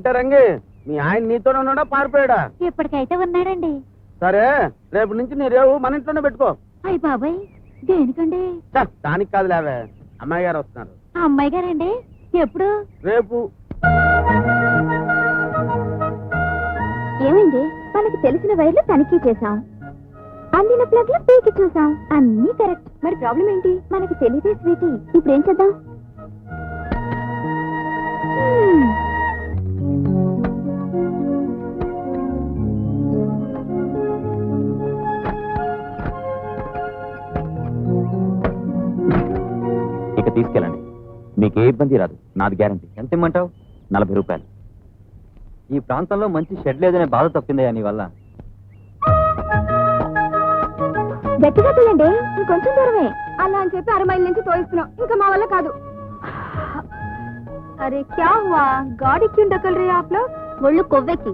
అంటే రంగి మీ ఆయన నీతోనే ఉన్నాడా? పారిపోయాడా? ఇప్పటికైతే ఉన్నాడండి. సరే రేపు నుంచి నీ రేవు మన ఇంట్లోనే పెట్టుకో. అయ్య బాబాయ్ దేనికండి? ఛ, దానికి కాదు లేవే అమ్మాయి గారు వస్తున్నారు. ఆ అమ్మాయి గారండి? ఎప్పుడు? రేపు. ఏమైంది? మనకి తెలిసిన వైర్లు తనిఖీ చేశాం. అందిన ప్లగ్లో పీకి చూసాం అన్ని కరెక్ట్ మరి ప్రాబ్లం ఏంటి? మనకి తెలియదే స్వీటీ. ఇప్పుడు ఏం చేద్దాం? మీకు ఏ ఇబ్బంది రాదు. నాది గ్యారంటీ. ఎంత ఇమ్మంటావు? నలభై రూపాయలు. ఈ ప్రాంతంలో మంచి షెడ్ లేదనే బాధ తప్పిందయ్యా నీ వల్ల. గట్టిగా తీయండి ఇంకొంచెం దూరమే. అలా అని చెప్పి అర మైల్ నుంచి తోయిస్తున్నాం. ఇంకా మా వల్ల కాదు. అరే క్యా హువా? గాడి క్యూ డకల్ రే ఆప్లో ఒళ్ళు కొవ్వెక్కి.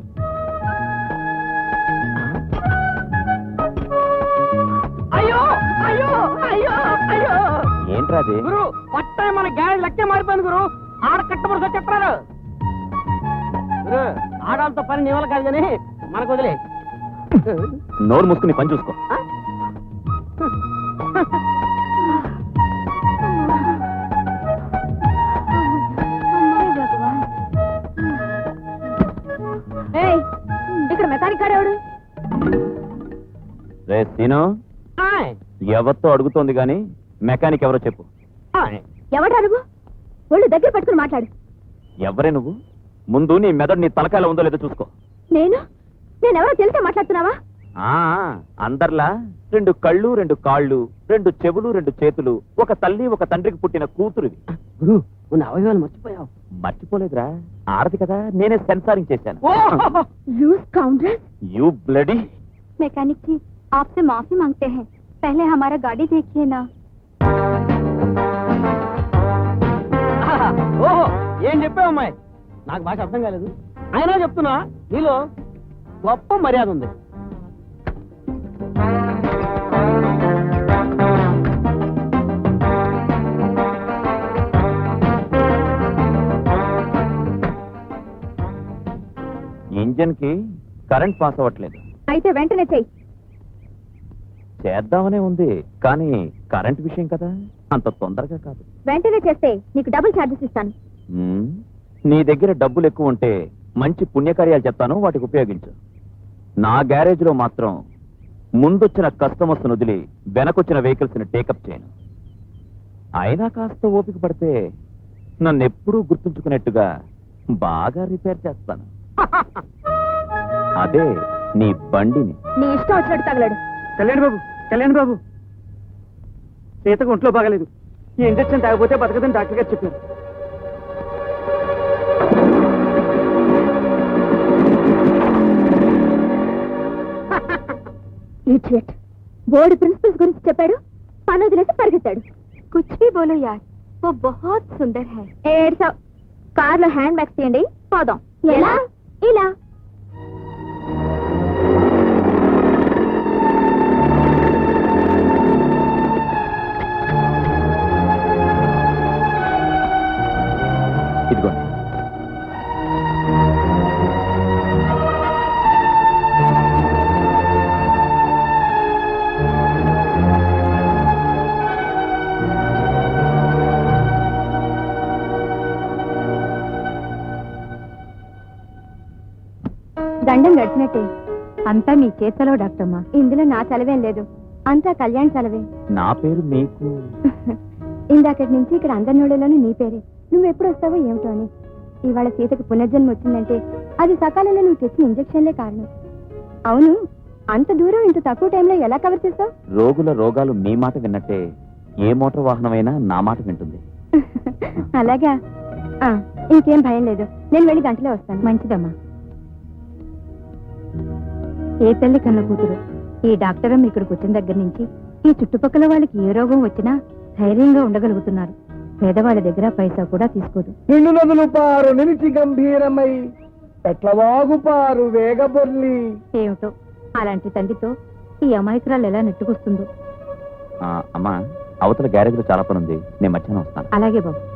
ఏంట్రా అది? గురు పట్ట మన గ్యారేజ్ లెక్కే మారిపోయింది గురు. ఆడ కట్టబడి చెప్పారు గురు ఆడాలతో పని నీ వల్ల కాదు కానీ మనకు వదిలే. నోరు మూసుకుని పని చూసుకో. ఏయ్, ఇక్కడ మెకానిక్ గారు రే సీను. ఎవరితో అడుగుతోంది గాని మెకానిక్ ఎవరో చెప్పు. ఎవడ్రా నువ్వు? ఒళ్ళు దగ్గర పెట్టుకుని మాట్లాడు. ఎవరే నువ్వు? ముందు నీ మెదడు నీ తలకాయలో ఉందో లేదో చూసుకో. నేను? నేనెవరో తెలిసే మాట్లాడుతున్నావా? అందర్లా రెండు కళ్ళు రెండు కాళ్ళు రెండు చెవులు రెండు చేతులు ఒక తల్లి ఒక తండ్రికి పుట్టిన కూతురువి. ఉన్న అవయవాలు మర్చిపోయావు. మర్చిపోలేదురా. ఆడది కదా నేనే సెన్సారింగ్ చేశాను. యూ బ్లడీ మెకానిక్కి ఆప్సే మాఫీ మాంగతే హే. పహలే హమారా గాడి దేఖియే నా. ఓహో ఏం చెప్పావు అమ్మాయి? నాకు భాష అర్థం కాలేదు. అయినా చెప్తున్నా నీలో గొప్ప మర్యాద ఉంది. ఇంజన్కి కరెంట్ పాస్ అవ్వట్లేదు. అయితే వెంటనే చెయ్యి. చేద్దామనే ఉంది కానీ కరెంట్ విషయం కదా? అంత తొందరగా కాదు. వెంటనే చేస్తే నీకు డబుల్ ఛార్జెస్ ఇస్తాను. నీ దగ్గర డబ్బులు ఎక్కువ ఉంటే మంచి పుణ్యకార్యాలు చెప్తాను వాటికి ఉపయోగించు. నా గ్యారేజ్లో మాత్రం ముందొచ్చిన కస్టమర్స్ వదిలి వెనకొచ్చిన వెహికల్స్ని టేకప్ చేయను. అయినా కాస్త ఓపిక పడితే నన్ను ఎప్పుడూ గుర్తుంచుకునేట్టుగా బాగా రిపేర్ చేస్తాను. అదే నీ బండిని. నీ ఇష్టం వచ్చినట్టు తగలడు. కళ్యాణ్ బాబు కళ్యాణ్ బాబు. సీతకు ఒంట్లో బాగలేదు. ఈ ఇంజక్షన్ తాగపోతే బతకదని డాక్టర్ గారు చెప్పారు. ఇడియట్ బోర్డు ప్రిన్సిపల్స్ గురించి చెప్పాడు పని వదిలేసి పరిగెత్తాడు. కుచ్ భీ బోలో యార్ ఓ బహుత్ సుందర్ హై కార్లో హ్యాండ్ బ్యాగ్స్ తీయండి పోదాం. ఎలా? ఇలా. దండం గడిచినట్టే అంతా మీ చేతిలో డాక్టర్మా? ఇందులో నా చలవేం లేదు. అంతా కళ్యాణ్ చలవే. నా పేరు మీకు. ఇందాకటి నుంచి ఇక్కడ అందరి నోళ్ళలోనూ నీ పేరే. నువ్వు ఎప్పుడు వస్తావో ఏమిటో అని. ఇవాళ సీతకు పునర్జన్మ వచ్చిందంటే అది సకాలంలో నువ్వు తెచ్చిన ఇంజక్షన్లే కారణం. అవును అంత దూరం ఇంత తక్కువ టైంలో ఎలా కవర్ చేస్తావు? రోగుల రోగాలు మీ మాట విన్నట్టే. ఏ మోటార్ వాహనమైనా నా మాట వింటుంది. అలాగా. ఆ, ఇంకేం భయం లేదు. నేను వెళ్ళి గంటలో వస్తాను. మంచిదమ్మా. ఏ తల్లి కన్న కూతురు? ఈ డాక్టరం ఇక్కడికి వచ్చిన దగ్గర నుంచి ఈ చుట్టుపక్కల వాళ్ళకి ఏ రోగం వచ్చినా ధైర్యంగా ఉండగలుగుతున్నారు. పేదవాళ్ళ దగ్గర పైసా కూడా తీసుకోదు. నిన్ను నదులు పారు నిలిచి గంభీరమై పెట్లవాగు పారు వేగబొర్లి. ఏమిటో? అలాంటి తండ్రితో ఈ అమాయకురాలు ఎలా నెట్టుకొస్తుందో? ఆ, అమ్మా అవతల గ్యారేజ్లో చాలా పని ఉంది నేను మధ్యాహ్నం వస్తాను. అలాగే బాబు.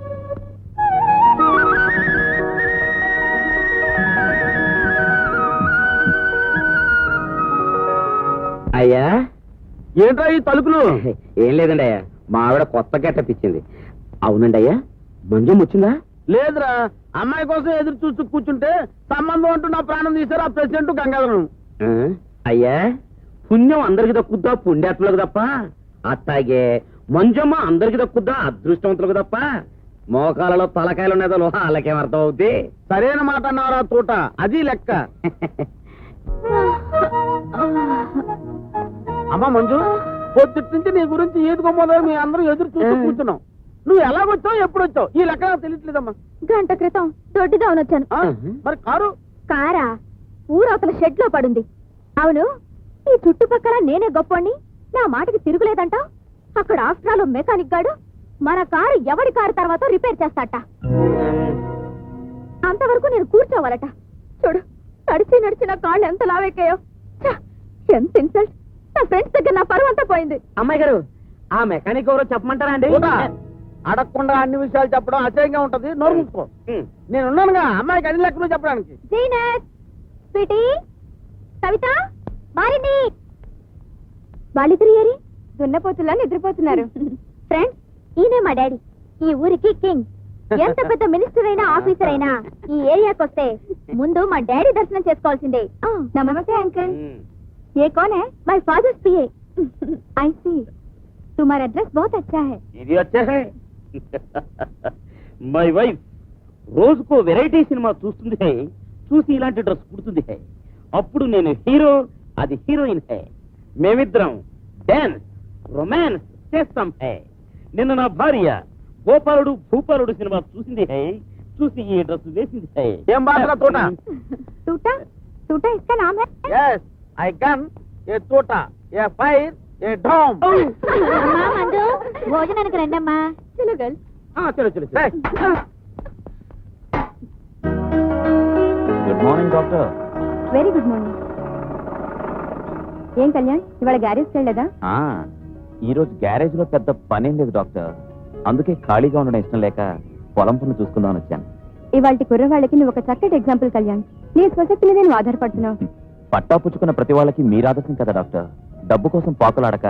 అయ్యా? ఏంట్రా ఈ తలుపులు? ఏం లేదండి అయ్యా. మా ఆవిడ కొత్త గెటప్ ఇచ్చింది. అవునండి అయ్యా. మంజం వచ్చిందా లేదురా. అమ్మాయి కోసం ఎదురు చూస్తూ కూర్చుంటే సంబంధం అంటూ నా ప్రాణం తీశారు ఆ ప్రెసిడెంట్ గంగాధరం? అయ్యా పుణ్యం అందరికి దక్కుద్దా? పుణ్యాత్ములకు తప్ప? అట్టాగే మంజమ్మ అందరికి దక్కుద్దా? అదృష్టవంతులకు తప్ప? మోకాలలో తలకాయలు ఉన్నదో వాళ్ళకేం అర్థం అవుద్ది సరైన మాట అన్నారా తోట? అది లెక్క. అమ్మా మంజు పొద్దుటి నుంచి నీ గురించి ఈదుకోమోదో మీ అందరూ ఎదురు చూస్తూ కూర్చున్నాం. నువ్వు ఎలాగొచ్చావు ఎప్పుడు వచ్చావు? ఈ లెక్క నాకు తెలియట్లేదమ్మా. గంట క్రితం దొడ్డిగా వచ్చాను. ఆ? మరి కారు? కారా? ఊరవతల షెడ్లో పడుంది. అవును ఈ చుట్టుపక్కల నేనే గొప్పని నా మాటకి తిరుగులేదంట. అక్కడ ఆస్ట్రాలో మెకానిక్ గాడు మన కారు ఎవడి కారు తర్వాత రిపేర్ చేస్తాట. అంతవరకు నేను కూర్చోవాలట. చూడు నడిచి నడిచి నా కాళ్ళు ఎంత లావెక్కాయో. ఛ! ఎంత ఇన్సల్ట్ నా ఫ్రెండ్స్ దగ్గర నా పరువు అంతా పోయింది. అమ్మాయి గారు ఆ మెకానిక్ ఎవరో చెప్పమంటారా అండి? అడగకుండా అన్ని విషయాలు చెప్పడం అసహ్యంగా ఉంటది నోరు మూసుకో. నేను ఉన్నానుగా అమ్మాయికి అన్ని లెక్కలు చెప్పడానికి. జీనత్ స్వీటీ కవిత మారింది వాళ్ళిద్దరు ఏరి దున్నపోతుల్లా నిద్రపోతున్నారు. ఫ్రెండ్స్ ఈయనే మా డాడీ. ఈ ఊరికి కింగ్. ఎంత పెద్ద మినిస్టర్ అయినా ఆఫీసర్ అయినా ఈ ఏరియాకి వస్తే ముందు మా డాడీ దర్శనం చేసుకోవాల్సిందే. నమస్తే అంకుల్. ये कौन है माय फादर्स पीए आई सी तुम्हारा एड्रेस बहुत अच्छा है ఇది వచ్చేసే మై వైఫ్ రోజుకో వెరైటీ సినిమా చూస్తుంది హే చూసి ఇలాంటి డ్రెస్ కుడుతుంది హే అప్పుడు నేను హీరో అది హీరోయిన్ హే మేమిద్దరం డాన్స్ రొమాన్స్ చేస్తాం హే నిన్న నా భార్య గోపాలుడు భూపాలుడు సినిమా చూసింది హే చూసి ఈ డ్రెస్ వేసింది హే ఏం బాధరా తోట टूटा टूटा इसका नाम है ఎస్ ఐ గన్ ఏ తోట ఏ ఫైర్ ఏ ఢోమ్. అమ్మా మంజు భోజనానికి రండమ్మా. చలో గర్ల్. చలో చలో చలో. Good morning doctor very good morning ఏం కళ్యాణ్ ఇవాళ గ్యారేజ్కి వెళ్ళలేదా? ఆ, ఈ రోజు గ్యారేజ్లో పెద్ద పనేం లేదు డాక్టర్. అందుకే ఖాళీగా ఉండడం ఇష్టం లేక పొలం పనులు చూసుకుందామని వచ్చాను. ఇవాళ కుర్రవాళ్ళకి నువ్వు ఒక చక్కటి ఎగ్జాంపుల్ కళ్యాణ్. నీ స్వశక్తి మీద నువ్వు ఆధారపడుతున్నావు. పట్టా పుచ్చుకున్న ప్రతి వాళ్ళకి మీరాదర్శం కదా డాక్టర్ డబ్బు కోసం పాకులాడక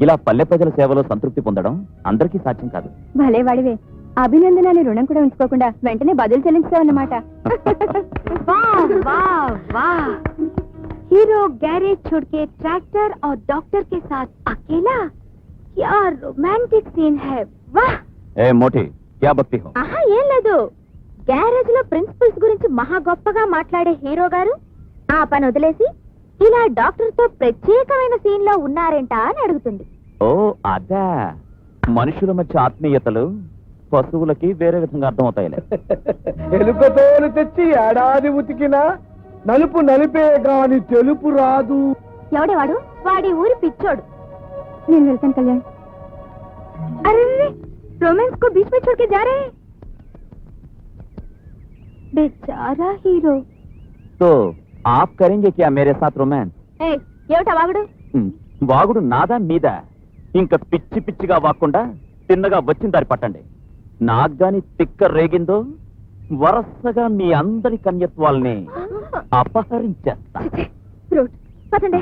ఇలా పల్లె ప్రజల సేవలో సంతృప్తి పొందడం అందరికీ సాధ్యం కాదు భలే వాడివే అభినందనాన్ని రుణం కూడా ఉంచుకోకుండా వెంటనే బదులు చెల్లించావు అన్నమాట हीरो गैरेज छोड़ के ट्रैक्टर और डॉक्टर के साथ अकेला क्या रोमांटिक सीन है वाह ఏ మోటి క్యా భక్తి హో ఆహా ఏం లేదు గ్యారేజ్ లో ప్రిన్సిపల్స్ గురించి మహా గొప్పగా మాట్లాడే హీరో గారు ఆ పని వదిలేసి ఇలా డాక్టర్తో ప్రత్యేకమైన సీన్లో ఉన్నారంట అని అడుగుతుంది. ఓ అదా. మనుషుల మధ్య ఆత్మీయతలు పశువులకి వేరే విధంగా అర్థమవుతాయిలే. ఎలుకతోలు తెచ్చి ఏడాది ఉతికినా నలుపు నలిపే గాని తెలుపు రాదు. ఎవడేవాడు వాడి? ఊరి పిచ్చోడు. నేను వెళ్తాను కళ్యాణ్. అరే రొమాన్స్కు బీచ్ పిచ్చోడ్కి జారే. బేచారా హీరో. तो ఆప్ కరేంగే క్యా మేరే సాత్ రొమాన్స్ ఏమిటా వాగుడు? వాగుడు నాదా మీదా? ఇంకా పిచ్చి పిచ్చిగా వాక్కుండా తిన్నగా వచ్చిన దారి పట్టండి. నాకు గాని తిక్క రేగిందో వరసగా మీ అందరి కన్యత్వాల్ని అపహరించేస్తా. పదండి.